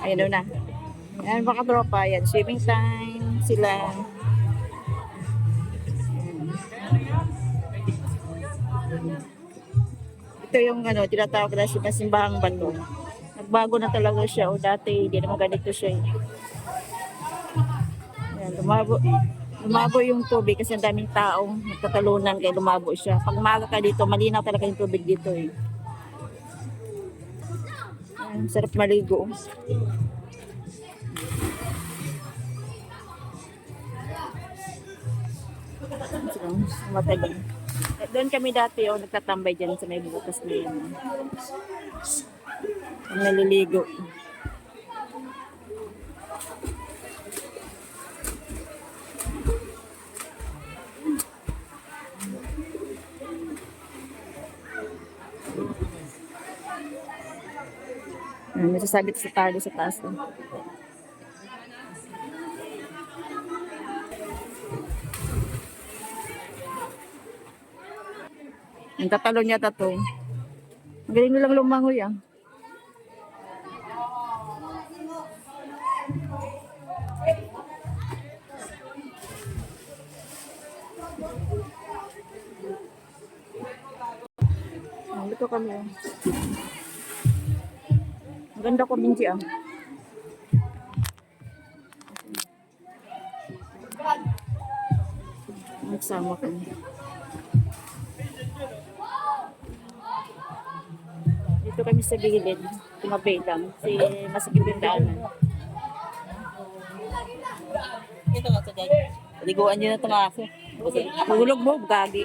Ayun na. Yan, mga tropa. Yan, swimming time sila. Ito yung ano, tinatawag na si Masimbahang Bato. Nagbago na talaga siya. O dati, hindi naman ganito siya. eh. Yan, lumabo. Lumabo yung tubig kasi ang daming taong nagtatalunan kaya lumabo siya. Pag umaga ka dito, malinaw talaga yung tubig dito eh. Yan, sarap maligo. Matagal. Doon kami dati oh, nagtatambay dyan sa may butas na yan. Ang naliligo. May sasabit sa tali sa taas. Oh. Ang tatalo niya tato. Ang galing nilang lumangoy ah. Ah, Dito kami ah. Ganda ko minji ah. Nagsama kami. Dito kami sa gilid. Tumabi lang. Kasi masakit yung daanan. Ito nga sa dad. Liguan nyo na ito nga ako. Hulog mo, gagi.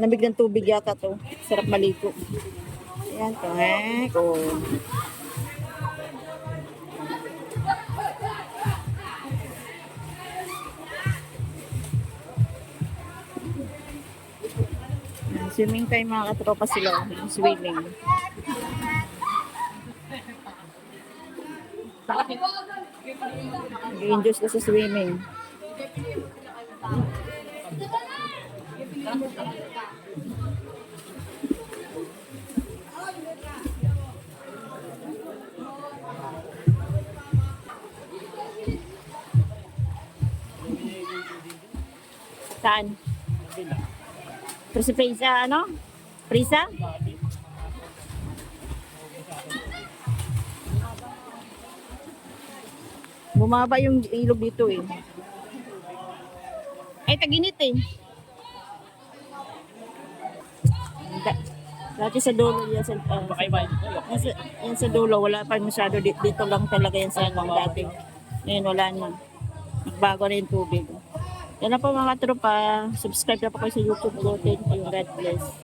Lamig ng tubig yata to. Sarap maligo. Ayan to. Eh, oh. Swimming time mga katropa sila. Swimming. Nag-enjoy sila sa swimming. Saan? Pero si Prisa, ano? Prisa? Bumaba yung ilog dito eh. Ay, taginit eh. Da- Dati sa dulo yan sa, uh, yan sa, yan sa dulo, wala pa masyado dito, dito lang talaga yan sa ano, dati. Ngayon wala na. Nagbago na yung tubig. Yan na po mga tropa. Subscribe na po kayo sa YouTube ko. Thank you. God bless.